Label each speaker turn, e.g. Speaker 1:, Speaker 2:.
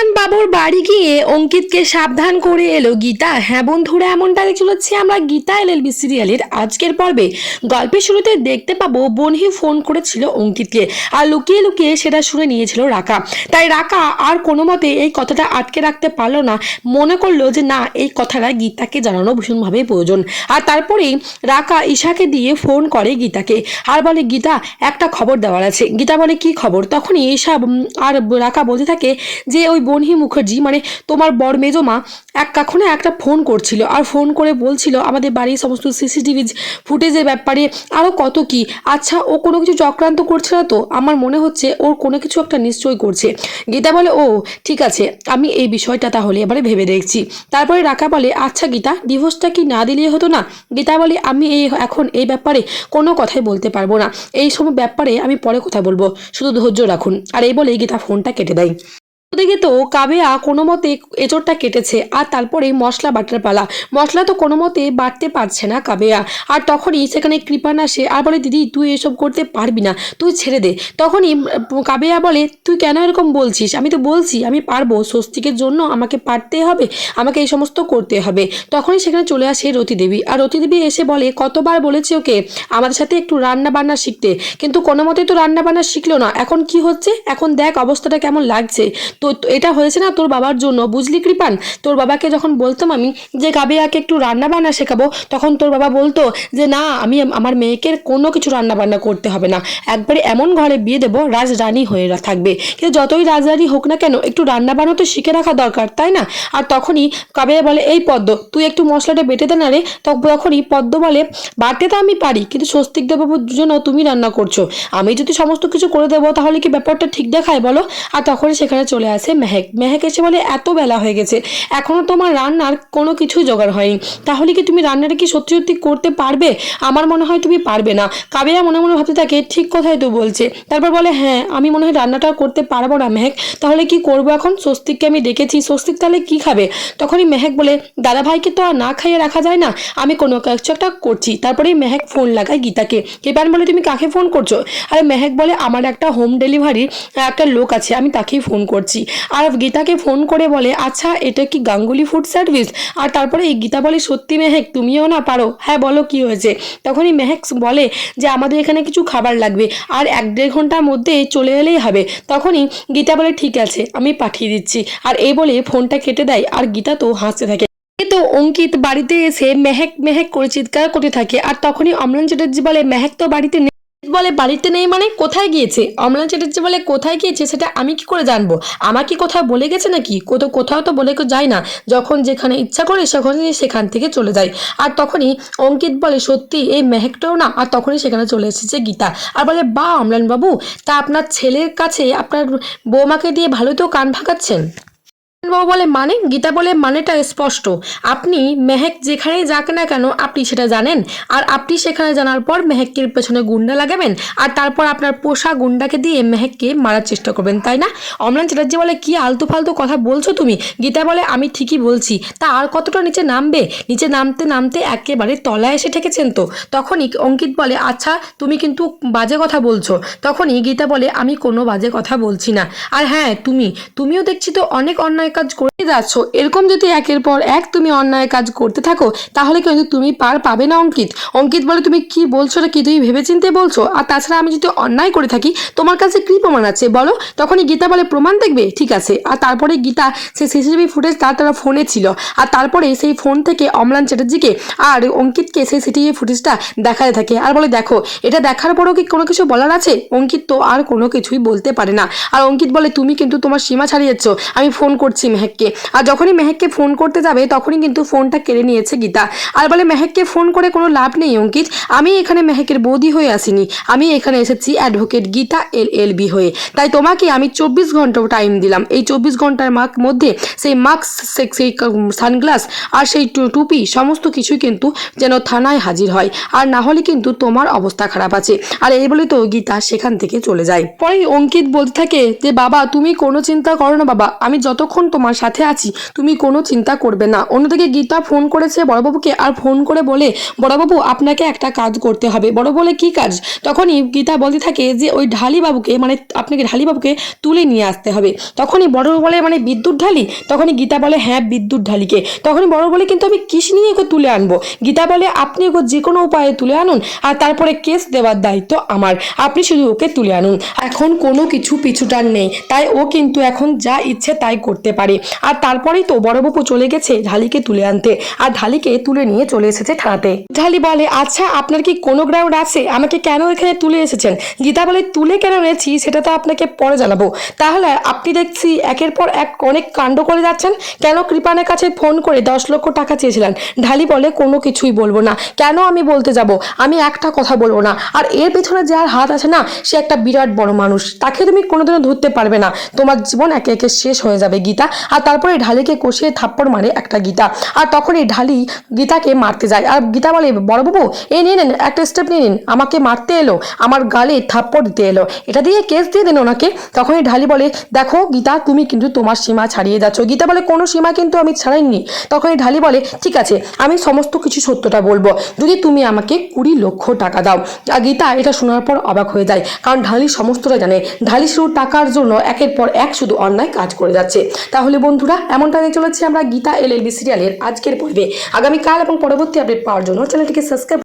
Speaker 1: অম্লান বাবুর বাড়ি গিয়ে অঙ্কিতকে সাবধান করে এলো গীতা। হ্যাঁ বন্ধুরা, এমনটা দেখতে চলেছি আমরা গীতা এল এলএলবি সিরিয়ালের আজকের পর্বে। গল্পের শুরুতে দেখতে পাবো বনহি ফোন করেছিল অঙ্কিতকে আর লুকিয়ে লুকিয়ে সেটা শুনে নিয়েছিল রাকা। তাই রাকা আর কোনো মতে এই কথাটা আটকে রাখতে পারল না। মনে করল যে না, এই কথাটা গীতাকে জানানো ভীষণভাবে প্রয়োজন। আর তারপরেই রাকা ঈশাকে দিয়ে ফোন করে গীতাকে আর বলে, গীতা, একটা খবর দেওয়ার আছে। গীতা বলে, কি খবর? তখনই ঈশা আর রাকা বলতে থাকে যে, ওই বনহি মুখার্জি মানে তোমার বড় মেজমা এক কখনো একটা ফোন করছিল আর ফোন করে বলছিল আমাদের বাড়ির সমস্ত সিসিটিভি ফুটেজের ব্যাপারে আরও কত কি। আচ্ছা ও কোনো কিছু চক্রান্ত করছে না তো? আমার মনে হচ্ছে ওর কোনো কিছু একটা নিশ্চয়ই করছে। গীতা বলে, ও, ঠিক আছে, আমি এই বিষয়টা তাহলে এবারে ভেবে দেখছি। তারপরে রাখা বলে আচ্ছা গীতা, ডিভোর্সটা কি না দিলেই হতো না? গীতা বলে, আমি এই, এখন এই ব্যাপারে কোনো কথাই বলতে পারব না। এই সব ব্যাপারে আমি পরে কথা বলব। শুধু ধৈর্য রাখুন। আর এই বলে গীতা ফোনটা কেটে দেয়। ওদিকে তো কাবেয়া কোনো মতে এঁচড়টা কেটেছে, আর তারপরে মশলা বাটার পালা। মশলা তো কোনো মতে বাটতে পারছে না কাবেয়া আর। তখনই সেখানে কৃপান আসে, আর বলে, দিদি, তুই এসব করতে পারবি না, তুই ছেড়ে দে। তখনই কাবেয়া বলে, তুই কেন এরকম বলছিস? আমি তো বলছি, আমি পারব। স্বস্তিকের জন্য আমাকে পারতে হবে, আমাকে এই সমস্ত করতে হবে। তখনই সেখানে চলে আসে রতি দেবী। আর রতি দেবী এসে বলে, কতবার বলেছে ওকে আমাদের সাথে একটু রান্না বান্না শিখতে। কিন্তু কোনো মতে তো রান্না বান্না শিখলো না। এখন কি হচ্ছে? এখন দেখ অবস্থাটা কেমন লাগছে। তো এটা হয়েছে না তোর বাবার জন্য, বুঝলি কৃপান? তোর বাবাকে যখন বলতাম আমি যে কাবিয়াকে একটু রান্না বান্না শেখাবো, তখন তোর বাবা বলতো যে, না, আমি আমার মেয়েকে কোনো কিছু রান্না বান্না করতে হবে না। একবারে এমন ঘরে বিয়ে দেবো, রাজরানী হয়ে থাকবে। কিন্তু যতই রাজরানী হোক না কেন, একটু রান্না বান্না তো শিখে রাখা দরকার, তাই না? আর তখনই কাবিয়া বলে, এই পদ্ম, তুই একটু মশলাটা বেটে দে না রে। তখ- তখনই পদ্ম বলে বাটতে তো আমি পারি, কিন্তু স্বস্তিক দেববাবুর জন্য তুমি রান্না করছ। আমি যদি সমস্ত কিছু করে দেবো, তাহলে কি ব্যাপারটা ঠিক দেখায় বলো? আর তখনই সেখানে চলে আসে মেহেক। মেহেক এসে বলে, এত বেলা হয়ে গেছে এখনও তোমার রান্নার কোনো কিছু জোগাড় হয়নি। তাহলে কি তুমি রান্নাটা কি সত্যি সত্যি করতে পারবে? আমার মনে হয় তুমি পারবে না। কাবেরা মনে মনে ভাবতে থাকে, ঠিক কথাই তো বলছে। তারপর বলে হ্যাঁ আমি মনে হয় রান্নাটা করতে পারব না, মেহেক। তাহলে কি করব এখন? স্বস্তিককে আমি ডেকেছি, স্বস্তিক তাহলে কি খাবে? তখনই মেহেক বলে, দাদা ভাইকে তো আর না খাইয়ে রাখা যায় না, আমি কোনো কিছু একটা করছি। তারপরেই মেহেক ফোন লাগায় গীতাকে। কেপান বলে, তুমি কাকে ফোন করছ? আরে মেহেক বলে, আমার একটা হোম ডেলিভারির একটা লোক আছে, আমি তাকেই ফোন করছি। আর গীতাকে ফোন করে বলে আচ্ছা এটা কি গাঙ্গুলি ফুড সার্ভিস আর তারপরে এই গীতা বলে, সত্যি মেহেক, তুমিও না পারো? হ্যাঁ বলো, কি হয়েছে? তখনই মেহেক বলে যে, আমাদের এখানে কিছু খাবার লাগবে, আর এক দেড় ঘণ্টার মধ্যে চলে এলেই হবে। তখনই গীতা বলে, ঠিক আছে, আমি পাঠিয়ে দিচ্ছি। আর এই বলে ফোনটা কেটে দেয়, আর গীতা তো হাসতে থাকে। তো অঙ্কিত বাড়িতে এসে মেহেক মেহেক করে চিৎকার করতে থাকে, আর তখনই অমলান চ্যাটার্জি বলে, মেহেক তো বাড়িতে বলে বাড়িতে নেই মানে কোথায় গিয়েছে? অমলান চ্যাটার্জি বলে কোথায় গিয়েছে সেটা আমি কি করে জানব? আমাকে কোথাও বলে গেছে নাকি? কোথাও কোথাও তো বলে যায় না। যখন যেখানে ইচ্ছা করে সেখানে সেখান থেকে চলে যায়। আর তখনই অঙ্কিত বলে, সত্যি, এই মেহেকটাও না? আর তখনই সেখানে চলে এসেছে গীতা। আর বলে বা অমলান বাবু, তা আপনার ছেলের কাছে আপনার বৌমাকে দিয়ে ভালো তো কান ভাগাচ্ছেন বাবু বলে মানে? গীতা বলে মানেটা স্পষ্ট। আপনি মেহেক যেখানেই যাক না কেন, আপনি সেটা জানেন। আর আপনি সেখানে জানার পর মেহেকের পেছনে গুন্ডা লাগাবেন, আর তারপর আপনার পোষা গুন্ডাকে দিয়ে মেহেককে মারার চেষ্টা করবেন, তাই না? অমলান চ্যাটার্জি বলে, কি আলতু ফালতু কথা বলছো তুমি? গীতা বলে, আমি ঠিকই বলছি। তা আর কতটা নিচে নামবে? নিচে নামতে নামতে একেবারে তলায় এসে ঠেকেছেন তো। তখনই অঙ্কিত বলে আচ্ছা তুমি কিন্তু বাজে কথা বলছো। তখনই গীতা বলে, আমি কোনো বাজে কথা বলছি না। আর হ্যাঁ তুমি, তুমিও দেখছি তো অনেক অন্যায় কাজ করে যাচ্ছ। এরকম যদি একের পর এক তুমি অন্যায় কাজ করতে থাকো, তাহলে কিন্তু তুমি পার পাবে না, অঙ্কিত। অঙ্কিত বলে, তুমি কি বলছো না কি তুমি ভেবেচিন্তে বলছো? আর তাছাড়া আমি যদি অন্যায় করে থাকি, তোমার কাছে কি প্রমাণ আছে বলো? তখনই গীতা বলে, প্রমাণ দেখবে? ঠিক আছে। আর তারপরে গীতা সেই সিসিটিভি ফুটেজ তার তারা ফোনে ছিল। আর তারপরে সেই ফোন থেকে অমলান চ্যাটার্জিকে আর অঙ্কিতকে সেই সিসিটিভি ফুটেজটা দেখাতে থাকে। আর বলে, দেখো, এটা দেখার পরেও কি কোনো কিছু বলার আছে? অঙ্কিত তো আর কোনো কিছুই বলতে পারে না। আর অঙ্কিত বলে, তুমি কিন্তু তোমার সীমা ছাড়িয়ে ছাড়িয়েছ আমি ফোন করছি মেহেককে। আর যখনই মেহেককে ফোন করতে যাবে, তখনই কিন্তু ফোনটা কেড়ে নিয়েছে গীতা। আর বলে, মেহেককে ফোন করে কোনো লাভ নেই, অঙ্কিত। আমি এখানে মেহেকের বৌদি হয়ে আসিনি। আমি এখানে এসেছি advocate Gita L L B হয়ে। তাই তোমাকে আমি চব্বিশ ঘণ্টা টাইম দিলাম। এই চব্বিশ ঘণ্টার মাক মধ্যে সেই মাস্ক সেই সানগ্লাস আর সেই টুপি সমস্ত কিছুই কিন্তু যেন থানায় হাজির হয়। আর না হলে কিন্তু তোমার অবস্থা খারাপ আছে। আর এই বলে তো গীতা সেখান থেকে চলে যায়। পরে অঙ্কিত বলতে থাকে যে, বাবা, তুমি কোনো চিন্তা করো না বাবা। আমি যতক্ষণ তোমার সাথে আছি। তুমি কোনো চিন্তা করবে না। অন্যদিকে গীতা ফোন করেছে বড়বাবুকে আর ফোন করে বলে, বড়বাবু, আপনাকে একটা কাজ করতে হবে। বড় বলে, কি কাজ? তখনই গীতা বলতে থাকে যে, ওই ঢালি বাবুকে মানে আপনাকে ঢালি বাবুকে তুলে নিয়ে আসতে হবে। তখনই বড় বলে মানে বিদ্যুৎ ঢালি? তখনই গীতা বলে হ্যাঁ বিদ্যুৎ ঢালিকে। তখনই বড় বলে, কিন্তু আমি কিস নিয়ে ওকে তুলে আনব? গীতা বলে, আপনি ওকে যে কোনো উপায়ে তুলে আনুন, আর তারপরে কেস দেওয়ার দায়িত্ব আমার। আপনি শুধু ওকে তুলে আনুন। এখন কোনো কিছু পিছুটার নেই। তাই ও কিন্তু এখন যা ইচ্ছে তাই করতে পারে। আর তারপরেই তো বড়বাবু চলে গেছে ঢালিকে তুলে আনতে। আর ঢালিকে তুলে নিয়ে চলে এসেছে থানাতে। ঢালি বলে আচ্ছা আপনার কি কোনো গ্রাউন্ড আছে? আমাকে কেন এখানে তুলে এসেছেন? গীতা বলে, তুলে কেন এনেছি? সেটা তো আপনাকে পরে জানাব। তাহলে আপনি দেখছি একের পর এক অনেক কাণ্ড করে যাচ্ছেন। কেন কৃপানের কাছে ফোন করে দশ লক্ষ টাকা চেয়েছিলেন? ঢালি বলে, কোনো কিছুই বলব না। কেন আমি বলতে যাব? আমি একটা কথা বলব না। আর এর পেছনে যার হাত আছে না, সে একটা বিরাট বড় মানুষ। তাকে তুমি কোনোদিনও ধরতে পারবে না। তোমার জীবন একে একে শেষ হয়ে যাবে, গীতা। আর তারপরে ঢালিকে কষিয়ে থাপ্পড় মারে একটা গীতা। আর তখনই ঢালি গীতাকে মারতে যায়। আর গীতা বলে বড়বাবু এই নিয়ে নেন, একটা স্টেপ নিয়ে নিন। আমাকে মারতে এলো, আমার গালে থাপ্পড় দিতে এলো। এটা দিয়ে কেস দিয়ে দেন ওনাকে। তখনই ঢালি বলে, দেখো গীতা, তুমি কিন্তু তোমার সীমা ছাড়িয়ে যাচ্ছ। গীতা বলে, কোনো সীমা কিন্তু আমি ছাড়াইনি। তখনই ঢালি বলে, ঠিক আছে, আমি সমস্ত কিছু সত্যটা বলব। যদি তুমি আমাকে কুড়ি লক্ষ টাকা দাও। আর গীতা এটা শোনার পর অবাক হয়ে যায়, কারণ ঢালি সমস্তটা জানে। ঢালি শুধু টাকার জন্য একের পর এক শুধু অন্যায় কাজ করে যাচ্ছে। তাহলে বন্ধুরা, এমনটা নিয়ে চলেছি আমরা গীতা এল এল বি সিরিয়ালের আজকের পর্বে। আগামীকাল এবং পরবর্তী আপডেট পাওয়ার জন্য চ্যানেলটিকে সাবস্ক্রাইব